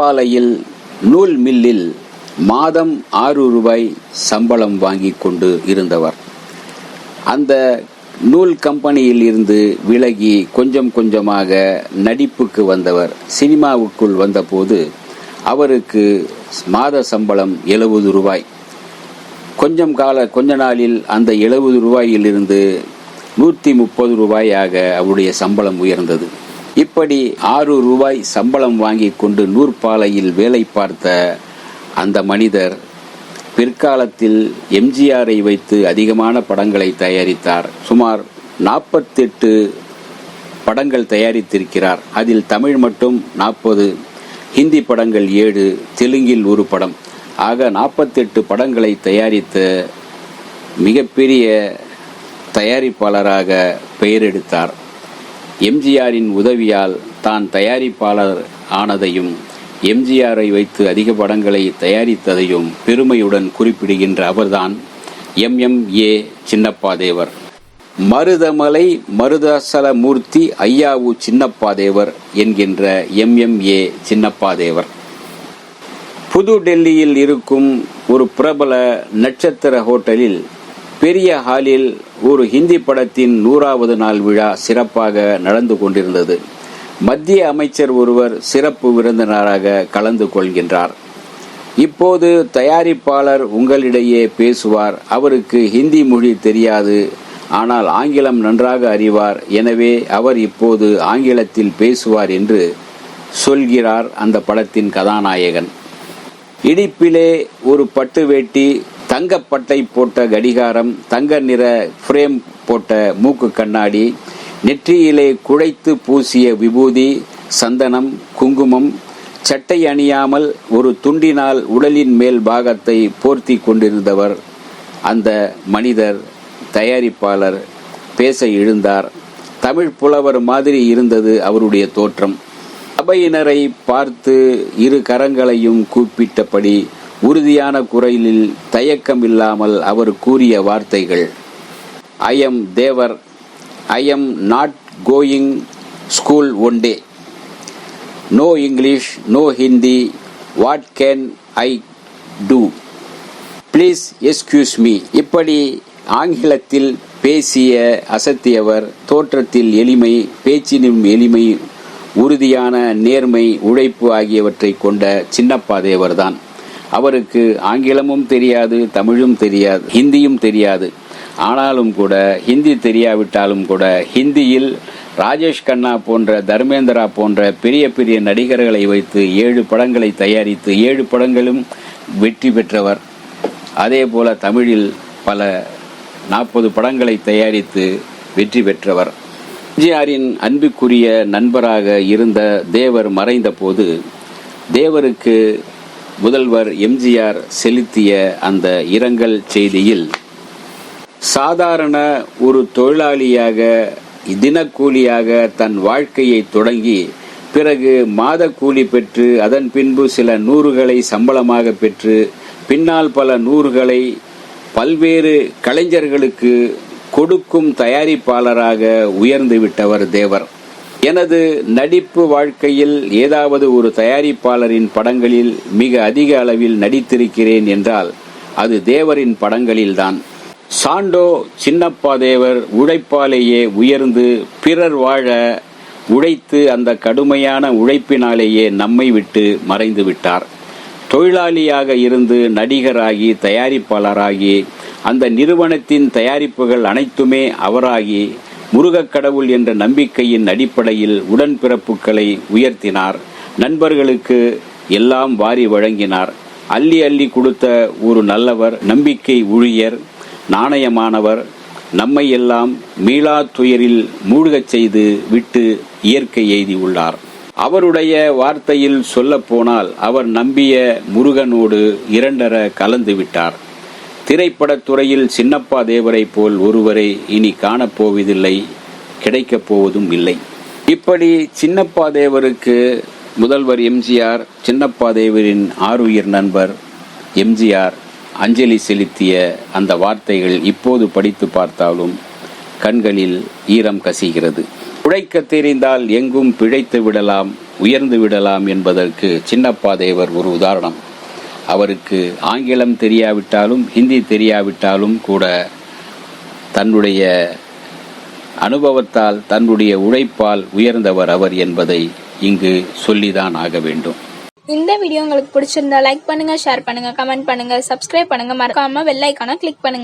நூற்பாலையில் நூல் மில்லில் மாதம் ஆறு ரூபாய் சம்பளம் வாங்கி கொண்டு இருந்தவர். அந்த நூல் கம்பெனியில் இருந்து விலகி கொஞ்சம் கொஞ்சமாக நடிப்புக்கு வந்தவர். சினிமாவுக்குள் வந்தபோது அவருக்கு மாத சம்பளம் எழுபது ரூபாய். கொஞ்சம் கால கொஞ்ச நாளில் அந்த எழுபது ரூபாயிலிருந்து நூற்றி முப்பது ரூபாயாக அவருடைய சம்பளம் உயர்ந்தது. இப்படி ஆறு ரூபாய் சம்பளம் வாங்கி கொண்டு நூற்பாலையில் வேலை பார்த்த அந்த மனிதர் பிற்காலத்தில் எம்ஜிஆரை வைத்து அதிகமான படங்களை தயாரித்தார். சுமார் நாற்பத்தெட்டு படங்கள் தயாரித்திருக்கிறார். அதில் தமிழ் மட்டும் நாற்பது ஹிந்தி படங்கள் ஏழு தெலுங்கில் ஒரு படம். ஆக நாற்பத்தெட்டு படங்களை தயாரித்த மிகப்பெரிய தயாரிப்பாளராக பெயரெடுத்தார் எம்ஜிஆரின் உதவியால் தான் தயாரிப்பாளர் ஆனதையும் எம்ஜிஆரை வைத்து அதிக படங்களை தயாரித்ததையும் பெருமையுடன் குறிப்பிடுகின்ற அவர்தான் M M A Chinnappa Devar. Marudhamalai Maruthachalamoorthy Ayyavu Chinnappa Devar என்கின்ற எம் எம் ஏ சின்னப்பாதேவர். புது டெல்லியில் இருக்கும் ஒரு பிரபல நட்சத்திர ஹோட்டலில் பெரிய ஹாலில் ஒரு ஹிந்தி படத்தின் நூறாவது நாள் விழா சிறப்பாக நடந்து கொண்டிருந்தது. மத்திய அமைச்சர் ஒருவர் சிறப்பு விருந்தினராக கலந்து கொள்கின்றார். இப்போது தயாரிப்பாளர் உங்களிடையே பேசுவார். அவருக்கு ஹிந்தி மொழி தெரியாது. ஆனால் ஆங்கிலம் நன்றாக அறிவார். எனவே அவர் இப்போது ஆங்கிலத்தில் பேசுவார் என்று சொல்கிறார் அந்த படத்தின் கதாநாயகன். இடிப்பிலே ஒரு பட்டு வேட்டி தங்கப்பட்டை போட்ட கடிகாரம் தங்க நிற ஃப்ரேம் போட்ட மூக்கு கண்ணாடி நெற்றியிலே குழைத்து பூசிய விபூதி சந்தனம் குங்குமம் சட்டை அணியாமல் ஒரு துண்டினால் உடலின் மேல் பாகத்தை போர்த்தி கொண்டிருந்தவர் அந்த மனிதர் தயாரிப்பாளர் பேச எழுந்தார். தமிழ் புலவர் மாதிரி இருந்தது அவருடைய தோற்றம். சபையினரை பார்த்து இரு கரங்களையும் கூப்பிட்டபடி உறுதியான குரலில் தயக்கம் இல்லாமல் அவர் கூறிய வார்த்தைகள். I am Devar I am not going school one day no English no Hindi what can I do please excuse me இப்படி ஆங்கிலத்தில் பேசிய அசத்தியவர் தோற்றத்தில் எளிமை பேச்சினும் எளிமை உறுதியான நேர்மை உழைப்பு ஆகியவற்றை கொண்ட சின்னப்பாதேவர்தான் அவருக்கு ஆங்கிலமும் தெரியாது தமிழும் தெரியாது ஹிந்தியும் தெரியாது. ஆனாலும் கூட ஹிந்தி தெரியாவிட்டாலும் கூட ஹிந்தியில் ராஜேஷ் கண்ணா போன்ற தர்மேந்திரா போன்ற பெரிய பெரிய நடிகர்களை வைத்து ஏழு படங்களை தயாரித்து ஏழு படங்களும் வெற்றி பெற்றவர். அதே போல தமிழில் பல நாற்பது படங்களை தயாரித்து வெற்றி பெற்றவர். எம்ஜிஆரின் அன்புக்குரிய நண்பராக இருந்த தேவர் மறைந்த போது தேவருக்கு முதல்வர் எம்ஜிஆர் செலுத்திய அந்த இரங்கல் செய்தியில் சாதாரண ஒரு தொழிலாளியாக தினக்கூலியாக தன் வாழ்க்கையை தொடங்கி பிறகு மாத கூலி பெற்று அதன் பின்பு சில நூறுகளை சம்பளமாக பெற்று பின்னால் பல நூறுகளை பல்வேறு கலைஞர்களுக்கு கொடுக்கும் தயாரிப்பாளராக உயர்ந்து விட்டவர் தேவர். எனது நடிப்பு வாழ்க்கையில் ஏதாவது ஒரு தயாரிப்பாளரின் படங்களில் மிக அதிக அளவில் நடித்திருக்கிறேன் என்றால் அது தேவரின் படங்களில்தான். சாண்டோ சின்னப்பா தேவர் உழைப்பாலேயே உயர்ந்து பிறர் வாழ உழைத்து அந்த கடுமையான உழைப்பினாலேயே நம்மை விட்டு மறைந்து விட்டார். தொழிலாளியாக இருந்து நடிகராகி தயாரிப்பாளராகி அந்த நிறுவனத்தின் தயாரிப்புகள் அனைத்துமே அவராகி முருகக் கடவுள் என்ற நம்பிக்கையின் அடிப்படையில் உடன்பிறப்புகளை உயர்த்தினார். நண்பர்களுக்கு எல்லாம் வாரி வழங்கினார். அள்ளி அள்ளி கொடுத்த ஒரு நல்லவர் நம்பிக்கை ஊழியர் நாணயமானவர் நம்மை எல்லாம் மீளா துயரில் மூழ்கச் செய்து விட்டு இயற்கை எய்தியுள்ளார் அவருடைய வார்த்தையில் சொல்லப்போனால் அவர் நம்பிய முருகனோடு இரண்டர கலந்து விட்டார். திரைப்படத் துறையில் சின்னப்பா தேவரை போல் ஒருவரை இனி காணப்போவதில்லை கிடைக்கப் போவதும் இல்லை. இப்படி சின்னப்பா தேவருக்கு முதல்வர் எம்ஜிஆர் சின்னப்பா தேவரின் ஆருயிர் நண்பர் எம்ஜிஆர் அஞ்சலி செலுத்திய அந்த வார்த்தைகள் இப்போது படித்து பார்த்தாலும் கண்களில் ஈரம் கசிகிறது. உழைக்க தெரிந்தால் எங்கும் பிழைத்து விடலாம் உயர்ந்து விடலாம் என்பதற்கு சின்னப்பா தேவர் ஒரு உதாரணம். அவருக்கு ஆங்கிலம் தெரியாவிட்டாலும் ஹிந்தி தெரியாவிட்டாலும் கூட தன்னுடைய அனுபவத்தால் தன்னுடைய உழைப்பால் உயர்ந்தவர் அவர் என்பதை இங்கு சொல்லிதான் ஆக வேண்டும். இந்த வீடியோ உங்களுக்கு பிடிச்சிருந்தா லைக் பண்ணுங்க ஷேர் பண்ணுங்க கமெண்ட் பண்ணுங்க சப்ஸ்கிரைப் பண்ணுங்க. மறக்காம வெள்ளைக்கான கிளிக் பண்ணுங்க.